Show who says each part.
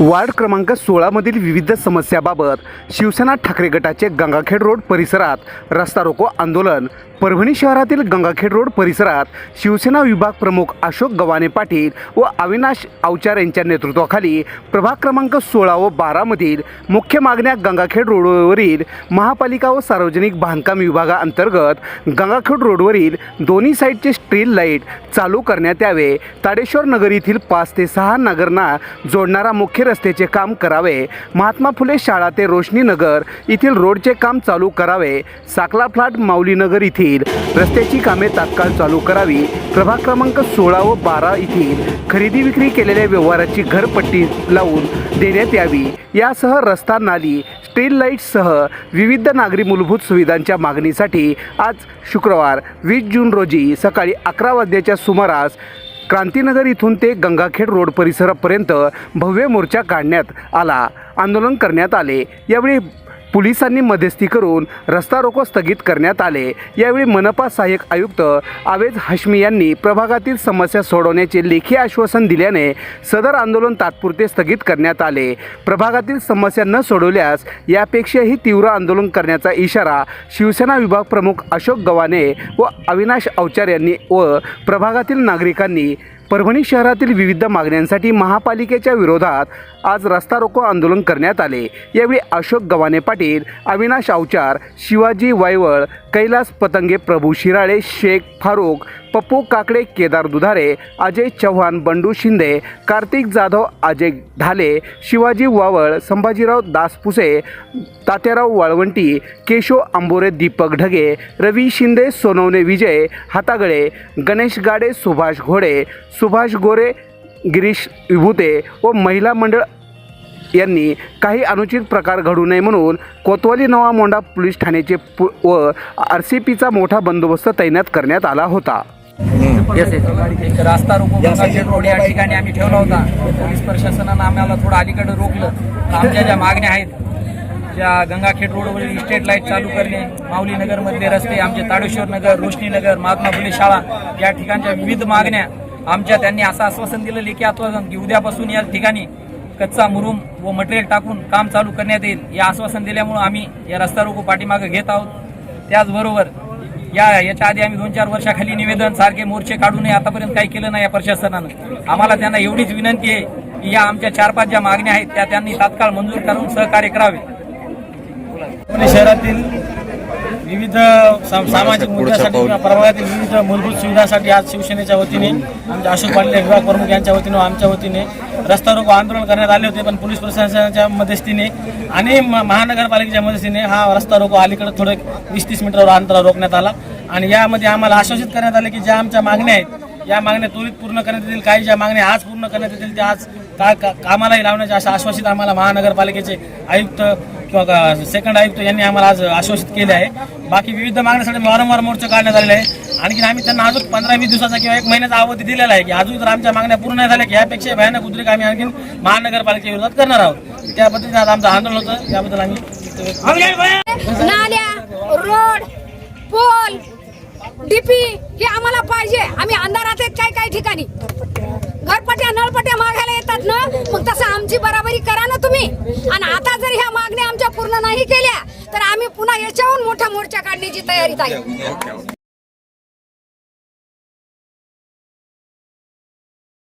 Speaker 1: Ward क्रमांक सोळामधील विविध समस्याबाबत शिवसेना ठाकरे गटाचे गंगाखेड रोड परिसरात रस्ता रोको आंदोलन. परभणी शहरातील गंगाखेड रोड परिसरात शिवसेना विभाग प्रमुख अशोक गवाने पाटील व अविनाश अवचार यांच्या नेतृत्वाखाली प्रभाग क्रमांक सोळा व बारामधील मुख्य मागण्या गंगाखेड रोडवरील महापालिका व सार्वजनिक बांधकाम विभागाअंतर्गत गंगाखेड रोडवरील दोन्ही साईडचे स्ट्रीट लाइट चालू करण्यात यावे. ताडेश्वर नगर येथील पाच ते सहा नगरना जोडणारा मुख्य रस्त्याचे काम करावे. महात्मा फुले शाळा ते रोशनी नगर येथील रोडचे काम चालू करावे. साकला फ्लाट माऊलीनगर येथील. रस्त्याची कामे तात्काळ चालू करावी. प्रभाग क्रमांक सोळा व बारा येथील खरेदी विक्री केलेल्या व्यवहाराची घरपट्टी लावून देण्यात यावी. यासह रस्ता नाली स्ट्रीट लाईट्ससह विविध नागरी मूलभूत सुविधांच्या मागणीसाठी आज शुक्रवार वीस जून रोजी सकाळी अकरा वाजण्याच्या सुमारास क्रांतीनगर इथून ते गंगाखेड रोड परिसरापर्यंत भव्य मोर्चा काढण्यात आला. आंदोलन करण्यात आले. यावेळी पोलिसांनी मध्यस्थी करून रस्ता रोको स्थगित करण्यात आले. यावेळी मनपा सहाय्यक आयुक्त आवेज हश्मी यांनी प्रभागातील समस्या सोडवण्याचे लेखी आश्वासन दिल्याने सदर आंदोलन तात्पुरते स्थगित करण्यात आले. प्रभागातील समस्या न सोडवल्यास यापेक्षाही तीव्र आंदोलन करण्याचा इशारा शिवसेना विभाग प्रमुख अशोक गवाने व अविनाश अवचार यांनी व प्रभागातील नागरिकांनी परभणी शहरातील विविध मागण्यांसाठी महापालिकेच्या विरोधात आज रस्ता रोको आंदोलन करण्यात आले. यावेळी अशोक गव्हाणे पाटील अविनाश अवचार शिवाजी वायवळ कैलास पतंगे प्रभू शिराळे शेख फारूक पप्पू काकडे केदार दुधारे अजय चव्हाण बंडू शिंदे कार्तिक जाधव अजय ढाले शिवाजी वावळ संभाजीराव दासपुसे तात्याराव वाळवंटी केशव आंबोरे दीपक ढगे रवी शिंदे सोनवणे विजय हातागळे गणेश गाडे सुभाष घोडे सुभाष गोरे गिरीश विभूते व महिला मंडळ यांनी काही अनुचित प्रकार घडू नये म्हणून कोतवाली नवा मोंडा पोलीस ठाण्याचे पु व आर सी पीचा मोठा बंदोबस्त तैनात करण्यात आला होता.
Speaker 2: एक रास्ता रोको रोड या ठिकाणी आम्ही ठेवला होता पोलीस प्रशासनानं आम्हाला थोडं अलीकडे रोखलं. आमच्या ज्या मागण्या आहेत ज्या गंगाखेड रोडवरील स्ट्रीट लाइट चालू करणे माऊली नगरमधले रस्ते आमचे ताडेश्वर नगर रोशनी नगर महात्मा फुले शाळा या ठिकाणच्या विविध मागण्या आमच्या त्यांनी असं आश्वासन दिलं लेखी आश्वासन की उद्यापासून या ठिकाणी कच्चा मुरुम व मटेरियल टाकून काम चालू करण्यात येईल. या आश्वासन दिल्यामुळं आम्ही या रस्ता रोको पाठीमागे घेत आहोत. त्याचबरोबर या याच्या आधी आम्ही दोन चार वर्षाखाली निवेदन सारखे मोर्चे काढू नये आतापर्यंत काही केलं नाही या प्रशासनानं. आम्हाला त्यांना एवढीच विनंती आहे की या आमच्या चार पाच ज्या मागण्या आहेत त्या त्यांनी तात्काळ मंजूर करून सहकार्य करावे.
Speaker 3: पुणे शहरातील विविध साम- सामाजिक मुद्द्यासाठी किंवा प्रभागातील विविध मूलभूत सुविधांसाठी आज शिवसेनेच्या वतीने आमच्या अशोक पाटील विभाग प्रमुख यांच्या वतीने आमच्या वतीने रस्ता रोको आंदोलन करण्यात आले होते पण पोलीस प्रशासनाच्या मध्यस्थीने आणि महानगरपालिकेच्या मदतीने हा रस्ता रोको अलीकडे थोडं वीस तीस मीटरवर अंतरावर रोखण्यात आला. आणि यामध्ये आम्हाला आश्वासित करण्यात आले की ज्या आमच्या मागण्या आहेत या मागण्या त्वरित पूर्ण करण्यात येतील. काही ज्या मागण्या आज पूर्ण करण्यात येतील त्या आज का का- कामालाही लावण्याचे असं आश्वासित आम्हाला महानगरपालिकेचे आयुक्त किंवा सेकंड आयुक्त यांनी आम्हाला आज आश्वासित केले आहे. बाकी विविध मागण्यासाठी वारंवार मोर्चा काढण्यात आलेले आहे. आणखी आम्ही त्यांना अजून पंधरा वीस दिवसाचा किंवा एक महिन्याचा अवधी दिलेला आहे की अजून जर आमच्या मागण्या पूर्ण नाही झाल्या की यापेक्षा भयानक उद्रेक आम्ही आणखी महानगरपालिकेच्या विरोधात करणार आहोत. त्या पद्धतीने आज आमचं आंदोलन होतं. त्याबद्दल आम्ही
Speaker 4: नाल्या रोड पोल डीपी हे आम्हाला पाहिजे. आम्ही अंधारात आहेत काय काय ठिकाणी. येतात ना मग तसं आमची बराबरी करा ना तुम्ही. आणि आता जर ह्या मागण्या आमच्या पूर्ण नाही केल्या तर आम्ही पुन्हा याच्याहून मोठा मोर्चा काढण्याची तयारीत आहे.